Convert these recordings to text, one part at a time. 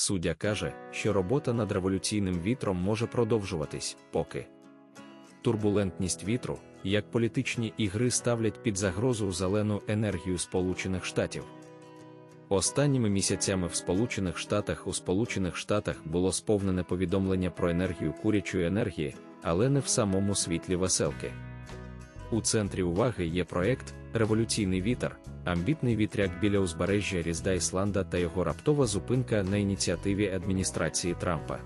Суддя каже, що робота над революційним вітром може продовжуватись, поки турбулентність вітру, як політичні ігри ставлять під загрозу зелену енергію Сполучених Штатів. Останніми місяцями в Сполучених Штатах у Сполучених Штатах було сповнене повідомлення про енергію курячої енергії, але не в самому світлі веселки. У центрі уваги є проект Революційний вітер, амбітний вітряк біля узбережжя Різда Ісланда та його раптова зупинка на ініціативі адміністрації Трампа.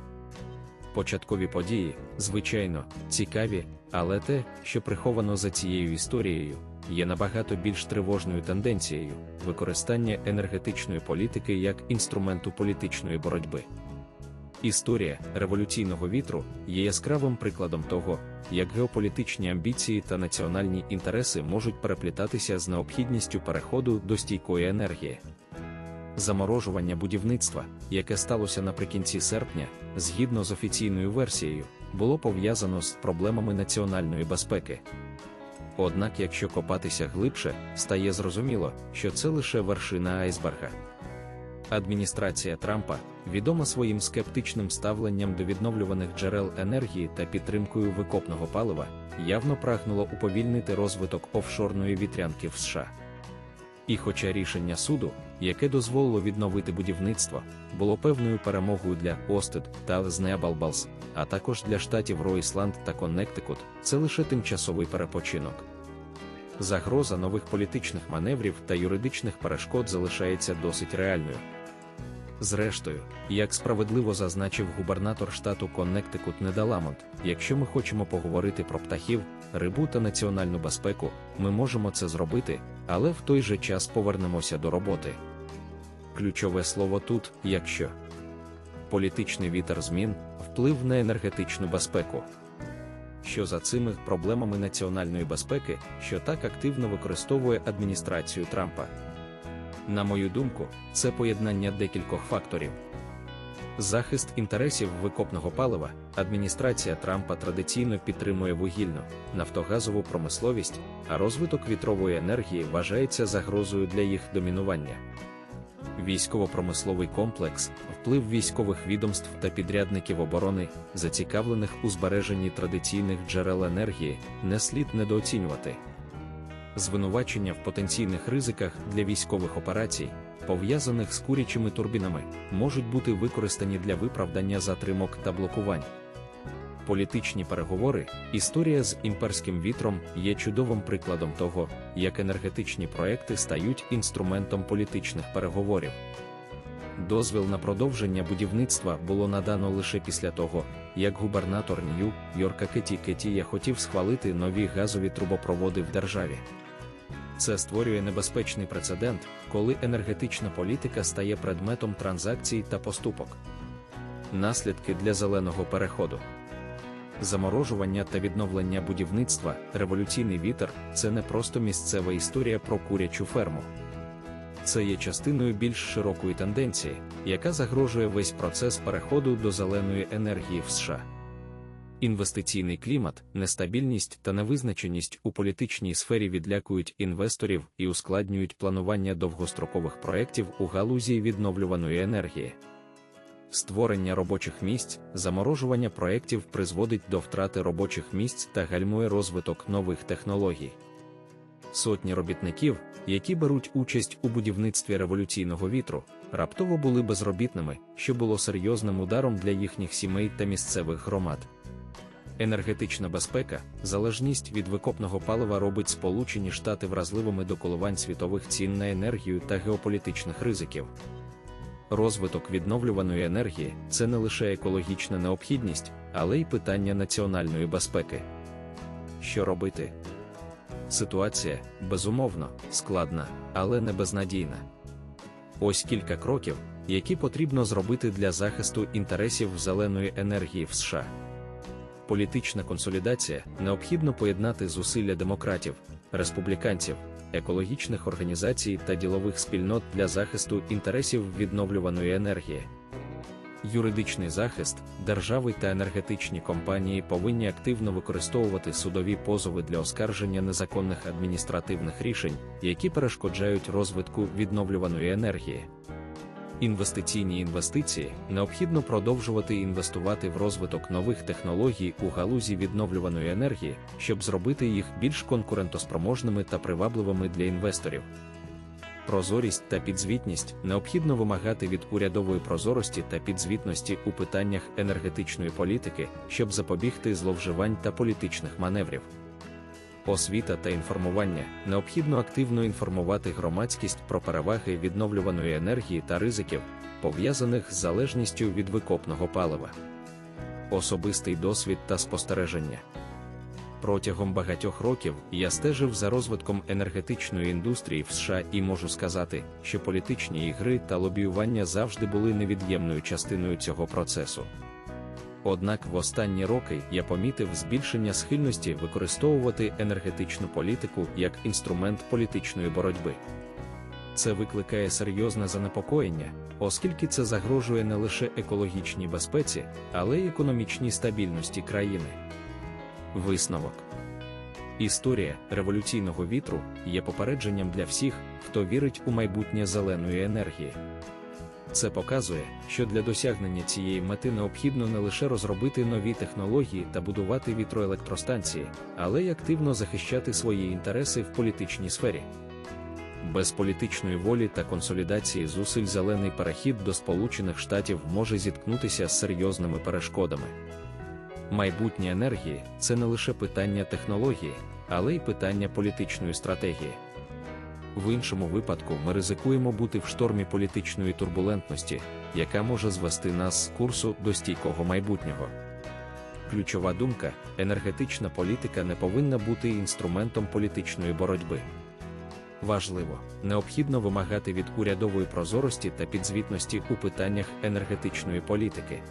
Початкові події, звичайно, цікаві, але те, що приховано за цією історією, є набагато більш тривожною тенденцією використання енергетичної політики як інструменту політичної боротьби. Історія революційного вітру є яскравим прикладом того, як геополітичні амбіції та національні інтереси можуть переплітатися з необхідністю переходу до стійкої енергії. Заморожування будівництва, яке сталося наприкінці серпня, згідно з офіційною версією, було пов'язано з проблемами національної безпеки. Однак, якщо копатися глибше, стає зрозуміло, що це лише вершина айсберга. Адміністрація Трампа, відома своїм скептичним ставленням до відновлюваних джерел енергії та підтримкою викопного палива, явно прагнула уповільнити розвиток офшорної вітрянки в США. І хоча рішення суду, яке дозволило відновити будівництво, було певною перемогою для Остед та Знеабалбалс, а також для штатів Ройсланд та Коннектикут, це лише тимчасовий перепочинок. Загроза нових політичних маневрів та юридичних перешкод залишається досить реальною. Зрештою, як справедливо зазначив губернатор штату Коннектикут Недаламонт, якщо ми хочемо поговорити про птахів, рибу та національну безпеку, ми можемо це зробити, але в той же час повернемося до роботи. Ключове слово тут, якщо політичний вітер змін, вплив на енергетичну безпеку. Що за цими проблемами національної безпеки, що так активно використовує адміністрацію Трампа? На мою думку, це поєднання декількох факторів. Захист інтересів викопного палива, адміністрація Трампа традиційно підтримує вугільну, нафтогазову промисловість, а розвиток вітрової енергії вважається загрозою для їх домінування. Військово-промисловий комплекс, вплив військових відомств та підрядників оборони, зацікавлених у збереженні традиційних джерел енергії, не слід недооцінювати. Звинувачення в потенційних ризиках для військових операцій, пов'язаних з курячими турбінами, можуть бути використані для виправдання затримок та блокувань. Політичні переговори, історія з імперським вітром є чудовим прикладом того, як енергетичні проекти стають інструментом політичних переговорів. Дозвіл на продовження будівництва було надано лише після того, як губернатор Нью-Йорка Кеті Кетія хотів схвалити нові газові трубопроводи в державі. Це створює небезпечний прецедент, коли енергетична політика стає предметом транзакцій та поступок. Наслідки для зеленого переходу. Заморожування та відновлення будівництва, революційний вітер це не просто місцева історія про курячу ферму. Це є частиною більш широкої тенденції, яка загрожує весь процес переходу до зеленої енергії в США. Інвестиційний клімат, нестабільність та невизначеність у політичній сфері відлякують інвесторів і ускладнюють планування довгострокових проєктів у галузі відновлюваної енергії. Створення робочих місць, заморожування проєктів призводить до втрати робочих місць та гальмує розвиток нових технологій. Сотні робітників, які беруть участь у будівництві революційного вітру, раптово були безробітними, що було серйозним ударом для їхніх сімей та місцевих громад. Енергетична безпека, залежність від викопного палива робить Сполучені Штати вразливими до коливань світових цін на енергію та геополітичних ризиків. Розвиток відновлюваної енергії це не лише екологічна необхідність, але й питання національної безпеки. Що робити? Ситуація, безумовно, складна, але не безнадійна. Ось кілька кроків, які потрібно зробити для захисту інтересів зеленої енергії в США. Політична консолідація необхідно поєднати зусилля демократів, республіканців, екологічних організацій та ділових спільнот для захисту інтересів відновлюваної енергії. Юридичний захист, держави та енергетичні компанії повинні активно використовувати судові позови для оскарження незаконних адміністративних рішень, які перешкоджають розвитку відновлюваної енергії. Інвестиційні інвестиції необхідно продовжувати інвестувати в розвиток нових технологій у галузі відновлюваної енергії, щоб зробити їх більш конкурентоспроможними та привабливими для інвесторів. Прозорість та підзвітність необхідно вимагати від урядової прозорості та підзвітності у питаннях енергетичної політики, щоб запобігти зловживань та політичних маневрів. Освіта та інформування необхідно активно інформувати громадськість про переваги відновлюваної енергії та ризиків, пов'язаних з залежністю від викопного палива. Особистий досвід та спостереження. Протягом багатьох років я стежив за розвитком енергетичної індустрії в США і можу сказати, що політичні ігри та лобіювання завжди були невід'ємною частиною цього процесу. Однак в останні роки я помітив збільшення схильності використовувати енергетичну політику як інструмент політичної боротьби. Це викликає серйозне занепокоєння, оскільки це загрожує не лише екологічній безпеці, але й економічній стабільності країни. Висновок Історія революційного вітру є попередженням для всіх, хто вірить у майбутнє зеленої енергії. Це показує, що для досягнення цієї мети необхідно не лише розробити нові технології та будувати вітроелектростанції, але й активно захищати свої інтереси в політичній сфері. Без політичної волі та консолідації зусиль зелений перехід до Сполучених Штатів може зіткнутися з серйозними перешкодами. Майбутнє енергії це не лише питання технології, але й питання політичної стратегії. В іншому випадку ми ризикуємо бути в штормі політичної турбулентності, яка може звести нас з курсу до стійкого майбутнього. Ключова думка: енергетична політика не повинна бути інструментом політичної боротьби. Важливо, необхідно вимагати від урядової прозорості та підзвітності у питаннях енергетичної політики.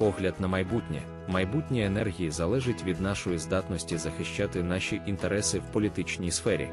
Погляд на майбутнє, майбутнє енергії залежить від нашої здатності захищати наші інтереси в політичній сфері.